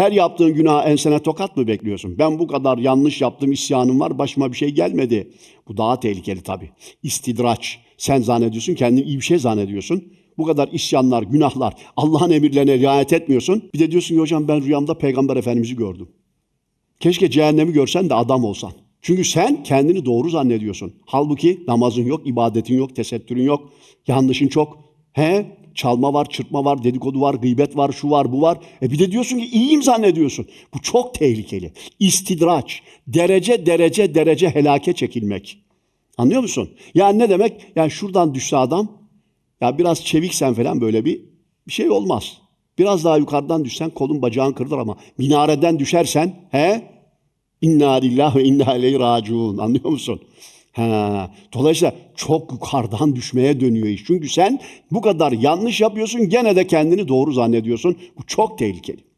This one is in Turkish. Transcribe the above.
Her yaptığın günaha ensene tokat mı bekliyorsun? Ben bu kadar yanlış yaptım, isyanım var, başıma bir şey gelmedi. Bu daha tehlikeli tabii. İstidraç. Sen zannediyorsun, kendini iyi bir şey zannediyorsun. Bu kadar isyanlar, günahlar, Allah'ın emirlerine riayet etmiyorsun. Bir de diyorsun ki hocam ben rüyamda Peygamber Efendimiz'i gördüm. Keşke cehennemi görsen de adam olsan. Çünkü sen kendini doğru zannediyorsun. Halbuki namazın yok, ibadetin yok, tesettürün yok, yanlışın çok. He? Çalma var, çırpma var, dedikodu var, gıybet var, şu var, bu var. E bir de diyorsun ki iyiyim zannediyorsun. Bu çok tehlikeli. İstidraç, derece derece derece helake çekilmek. Anlıyor musun? Yani ne demek? Yani şuradan düşse adam, ya biraz çeviksen falan böyle bir, bir şey olmaz. Biraz daha yukarıdan düşsen kolun bacağın kırılır ama minareden düşersen he inna lillahi ve inna ileyhi raciun anlıyor musun? Ha, dolayısıyla çok yukarıdan düşmeye dönüyor iş. Çünkü sen bu kadar yanlış yapıyorsun gene de kendini doğru zannediyorsun. Bu çok tehlikeli.